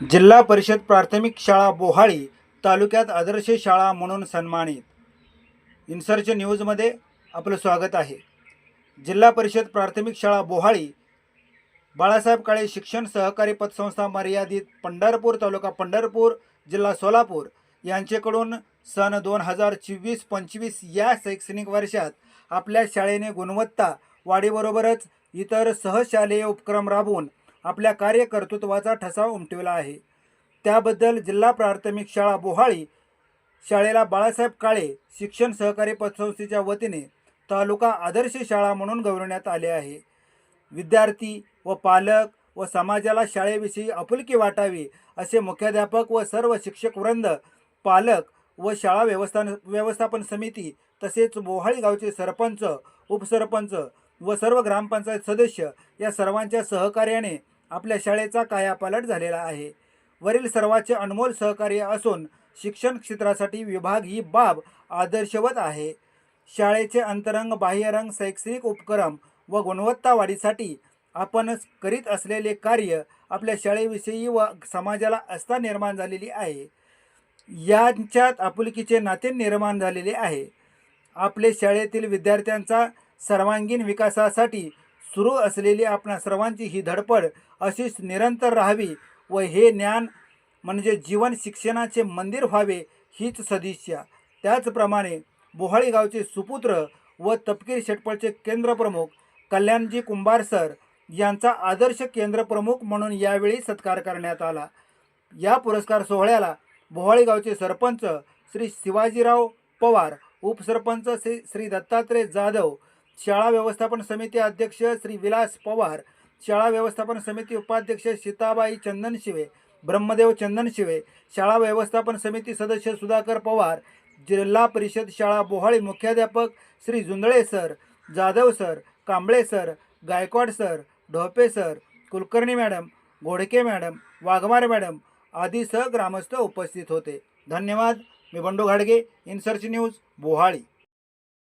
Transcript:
जिल्हा परिषद प्राथमिक शाळा बोहाळी तालुक्यात आदर्श शाळा म्हणून सन्मानित. इन्सर्च न्यूजमध्ये आपलं स्वागत आहे. जिल्हा परिषद प्राथमिक शाळा बोहाळी बाळासाहेब काळे शिक्षण सहकारी पतसंस्था मर्यादित पंढरपूर तालुका पंढरपूर जिल्हा सोलापूर यांचेकडून सन दोन हजार चोवीस पंचवीस या शैक्षणिक वर्षात आपल्या शाळेने गुणवत्ता वाढीबरोबरच इतर सहशालेय उपक्रम राबवून आपल्या कार्यकर्तृत्वाचा ठसा उमटविला आहे. त्याबद्दल जिल्हा प्राथमिक शाळा बोहाळी शाळेला बाळासाहेब काळे शिक्षण सहकारी पतसंस्थेच्या वतीने तालुका आदर्श शाळा म्हणून गौरवण्यात आले आहे. विद्यार्थी व पालक व समाजाला शाळेविषयी आपुलकी वाटावी असे मुख्याध्यापक व सर्व शिक्षक वृंद पालक व शाळा व्यवस्थान व्यवस्थापन समिती तसेच बोहाळी गावचे सरपंच उपसरपंच व सर्व ग्रामपंचायत सदस्य या सर्वांच्या सहकार्याने आपल्या शाळेचा कायापालट झालेला आहे. वरील सर्वाचे अनमोल सहकार्य असून शिक्षण क्षेत्रासाठी विभाग ही बाब आदर्शवत आहे. शाळेचे अंतरंग बाह्यरंग शैक्षणिक उपक्रम व गुणवत्ता वाढीसाठी आपण करीत असलेले कार्य आपल्या शाळेविषयी व समाजाला आस्था निर्माण झालेली आहे. यांच्यात आपुलकीचे नाते निर्माण झालेले आहे. आपले शाळेतील विद्यार्थ्यांचा सर्वांगीण विकासासाठी सुरू असलेली आपणा सर्वांची ही धडपड अशीच निरंतर राहावी व हे ज्ञान म्हणजे जीवन शिक्षणाचे मंदिर व्हावे हीच सदिच्छा. त्याचप्रमाणे बोहाळी गावचे सुपुत्र व तपकीर षटपळचे केंद्रप्रमुख कल्याणजी कुंभार सर यांचा आदर्श केंद्रप्रमुख म्हणून यावेळी सत्कार करण्यात आला. या पुरस्कार सोहळ्याला बोहाळी गावचे सरपंच श्री शिवाजीराव पवार उपसरपंच श्री श्री दत्तात्रय जाधव शाळा व्यवस्थापन समिती अध्यक्ष श्री विलास पवार शाळा व्यवस्थापन समिती उपाध्यक्ष सीताबाई चंदन शिवे ब्रह्मदेव चंदन शिवे शाळा व्यवस्थापन समिती सदस्य सुधाकर पवार जिल्हा परिषद शाळा बोहाळी मुख्याध्यापक Shri Jundale sir Jadhav sir Kamble sir Gaikwad sir Dhope sir Kulkarni madam Ghodke madam Waghmare madam आदी सह ग्रामस्थ उपस्थित होते. धन्यवाद. मी बंडू घाडगे इनसर्च न्यूज बोहाळी.